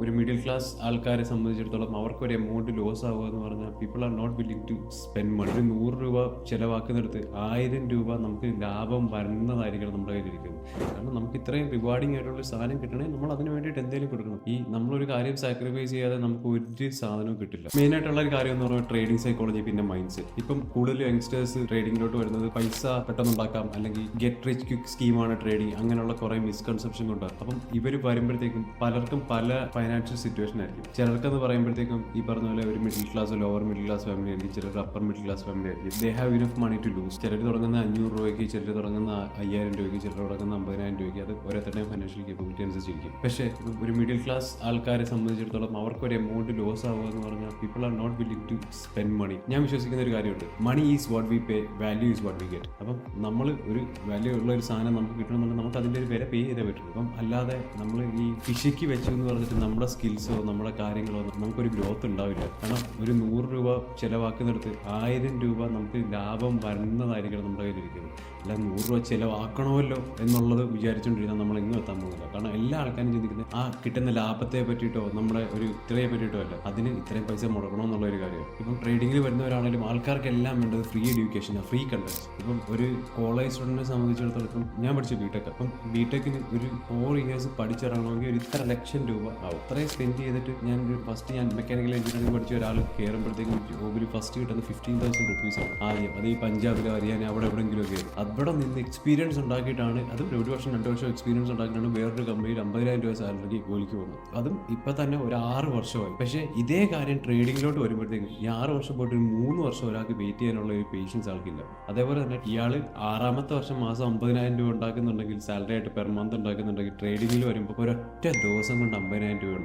ഒരു middle class ആൾക്കാരെ സംബന്ധിച്ചിടത്തോളം അവർക്ക് ഒരു എമൗണ്ട് ലോസ് ആവുക എന്ന് പറഞ്ഞാൽ people are not willing to spend money ഒരു നൂറ് രൂപ ചിലവാക്കുന്നിടത്ത് ആയിരം രൂപ നമുക്ക് ലാഭം വരുന്നതായിരിക്കണം നമ്മുടെ കയ്യിലിരിക്കുന്നത് കാരണം നമുക്ക് ഇത്രയും റിവാർഡിങ് ആയിട്ടുള്ള സാധനം കിട്ടണേ നമ്മൾ അതിന് വേണ്ടിയിട്ട് എന്തെങ്കിലും കൊടുക്കണം. ഈ നമ്മളൊരു കാര്യം സാക്രിഫൈസ് ചെയ്യാതെ നമുക്ക് ഒരു സാധനവും കിട്ടില്ല. മെയിൻ ആയിട്ടുള്ള ഒരു കാര്യം എന്ന് പറഞ്ഞാൽ ട്രേഡിംഗ് സൈക്കോളജി പിന്നെ മൈൻഡ് സെറ്റ് ഇപ്പം കൂടുതൽ യങ്സ്റ്റേഴ്സ് ട്രേഡിങ്ങിലോട്ട് വരുന്നത് പൈസ പെട്ടെന്ന് ഉണ്ടാക്കാം അല്ലെങ്കിൽ ഗെറ്റ് റിച്ച് ക്വിക്ക് സ്കീമാണ് ട്രേഡിംഗ് അങ്ങനെയുള്ള കുറേ മിസ്കൺസെപ്ഷൻ കൊണ്ട് അപ്പം ഇവർ വരുമ്പോഴത്തേക്കും പലർക്കും പല ഫൈനാൻഷ്യൽ സിറ്റുവേഷൻ ആയിരിക്കും. ചിലർക്കെന്ന് പറയുമ്പോഴത്തേക്കും ഈ പറഞ്ഞ പോലെ ഒരു middle class lower middle class family ആയിരിക്കും ചിലർ അപ്പർ മിഡിൽ ക്ലാസ് ഫാമിലി ആയിരിക്കും. They have enough money to lose ചിലർ തുടങ്ങുന്ന അഞ്ഞൂറ് രൂപയ്ക്ക് ചിലർ തുടങ്ങുന്ന അയ്യായിരം രൂപയ്ക്ക് ചിലർ തുടങ്ങുന്ന അമ്പതിനായിരം രൂപയ്ക്ക് അത് ഓരോരുത്തരുടെയും ഫൈനാൻഷ്യൽ കേപ്പബിലിറ്റി അനുസരിച്ചിരിക്കും. പക്ഷേ ഒരു മിഡിൽ ക്ലാസ് ആൾക്കാരെ സംബന്ധിച്ചിടത്തോളം അവർക്ക് ഒരു എമൗണ്ട് ലോസ് ആവുക എന്ന് പറഞ്ഞാൽ people are not willing to spend money ഞാൻ വിശ്വസിക്കുന്ന ഒരു കാര്യമുണ്ട്. Money is what we pay value is what we get അപ്പം നമ്മൾ ഒരു വാല്യൂ ഉള്ള ഒരു സാധനം നമുക്ക് കിട്ടണമെന്നുണ്ടെങ്കിൽ നമുക്ക് അതിന്റെ ഒരു വില പേ ചെയ്തേ പറ്റുള്ളൂ. അപ്പം അല്ലാതെ നമ്മൾ ഈ ഫിഷയ്ക്ക് വെച്ചു എന്ന് പറഞ്ഞിട്ട് നമ്മുടെ സ്കിൽസോ നമ്മുടെ കാര്യങ്ങളോ നമുക്കൊരു ഗ്രോത്ത് ഉണ്ടാവില്ല. കാരണം ഒരു നൂറ് രൂപ ചിലവാക്കുന്നിടത്ത് ആയിരം രൂപ നമുക്ക് ലാഭം വരുന്നതായിരിക്കണം നമ്മുടെ കയ്യിലിരിക്കുന്നത്. അല്ല നൂറ് രൂപ ചിലവാക്കണമല്ലോ എന്നുള്ളത് വിചാരിച്ചുകൊണ്ടിരുന്നാൽ നമ്മൾ എങ്ങും എത്താൻ പോകുന്നില്ല. കാരണം എല്ലാ ആൾക്കാരും ചിന്തിക്കുന്നത് ആ കിട്ടുന്ന ലാഭത്തെ പറ്റിയിട്ടോ നമ്മുടെ ഒരു ഇത്രയെ പറ്റിയിട്ടോ അല്ല അതിന് ഇത്രയും പൈസ മുടക്കണം എന്നുള്ള ഒരു കാര്യം. ഇപ്പം ട്രേഡിങ്ങിൽ വരുന്നവരാണെങ്കിലും ആൾക്കാർക്കെല്ലാം വേണ്ടത് ഫ്രീ എഡ്യൂക്കേഷൻ ഫ്രീ കണ്ടന്റ് ഇപ്പം ഒരു കോളേജ് സ്റ്റുഡന്റിനെ സംബന്ധിച്ചിടത്തോളം ഞാൻ പഠിച്ച ബിടെക് അപ്പം ബിടെക്കിന് ഒരു ഫോർ ഇയേഴ്സ് പഠിച്ചിറങ്ങണമെങ്കിൽ ഒരു ഇത്ര ലക്ഷം രൂപ ആവും. ഇത്രയും സ്പെൻഡ് ചെയ്തിട്ട് ഞാൻ ഫസ്റ്റ് ഞാൻ മെക്കാനിക്കൽ എഞ്ചിനീയറിംഗ് പഠിച്ച ഒരാൾ കയറുമ്പോഴത്തേക്കും ജോബിൽ ഫസ്റ്റ് കിട്ടുന്ന ഫിഫ്റ്റീൻ തൗസൻഡ് റുപ്പീസ് ആണ്. ആദ്യം അത് ഈ പഞ്ചാബിലോ ഹരിയാന അവിടെ എവിടെയെങ്കിലും ഒക്കെ. അവിടെ നിന്ന് എക്സ്പീരിയൻസ് ഉണ്ടാക്കിയിട്ടാണ് അത് ഒരു വർഷം രണ്ട് വർഷം എക്സ്പീരിയൻസ് ഉണ്ടാക്കിയിട്ടാണ് വേറൊരു കമ്പനിയിൽ അമ്പതിനായിരം രൂപ സാലറിക്ക് ജോലിക്ക് പോകുന്നത്. അതും ഇപ്പം തന്നെ ഒരു ആറ് വർഷമായി. പക്ഷേ ഇതേ കാര്യം ട്രേഡിങ്ങിലോട്ട് വരുമ്പോഴത്തേക്കും ഈ ആറ് വർഷം പോയിട്ട് ഒരു മൂന്ന് വർഷം ഒരാൾക്ക് വെയിറ്റ് ചെയ്യാനുള്ള ഒരു പേഷ്യൻസ് ആൾക്കില്ല. അതേപോലെ തന്നെ ഇയാൾ ആറാമത്തെ വർഷം മാസം അമ്പതിനായിരം രൂപ ഉണ്ടാക്കുന്നുണ്ടെങ്കിൽ സാലറി ആയിട്ട് പെർ മന്ത് ഉണ്ടാക്കുന്നുണ്ടെങ്കിൽ ട്രേഡിങ്ങിൽ വരുമ്പോൾ ഒരൊറ്റ ദിവസം കൊണ്ട് അമ്പതിനായിരം രൂപ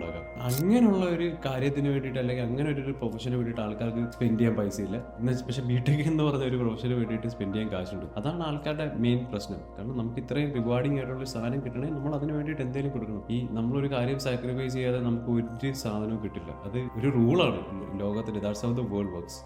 അങ്ങനെയുള്ള ഒരു കാര്യത്തിന് വേണ്ടിയിട്ട് അല്ലെങ്കിൽ അങ്ങനെ ഒരു പ്രൊഫഷന് വേണ്ടിയിട്ട് ആൾക്കാർക്ക് സ്പെൻഡ് ചെയ്യാൻ പൈസ ഇല്ല. എന്നാൽ പക്ഷേ ബിടെക് എന്ന് പറഞ്ഞ ഒരു പ്രൊഫഷന് വേണ്ടിയിട്ട് സ്പെൻഡ് ചെയ്യാൻ കാശുണ്ട്. അതാണ് ആൾക്കാരുടെ മെയിൻ പ്രശ്നം. കാരണം നമുക്ക് ഇത്രയും റിവാർഡിങ് ആയിട്ടുള്ള സാധനം കിട്ടണമെങ്കിൽ നമ്മൾ അതിന് വേണ്ടിയിട്ട് എന്തെങ്കിലും കൊടുക്കണം. ഈ നമ്മളൊരു കാര്യം സാക്രിഫൈസ് ചെയ്യാതെ നമുക്ക് ഒരു സാധനവും കിട്ടില്ല. അത് ഒരു റൂളാണ് ലോകത്തിൽ that's of the world works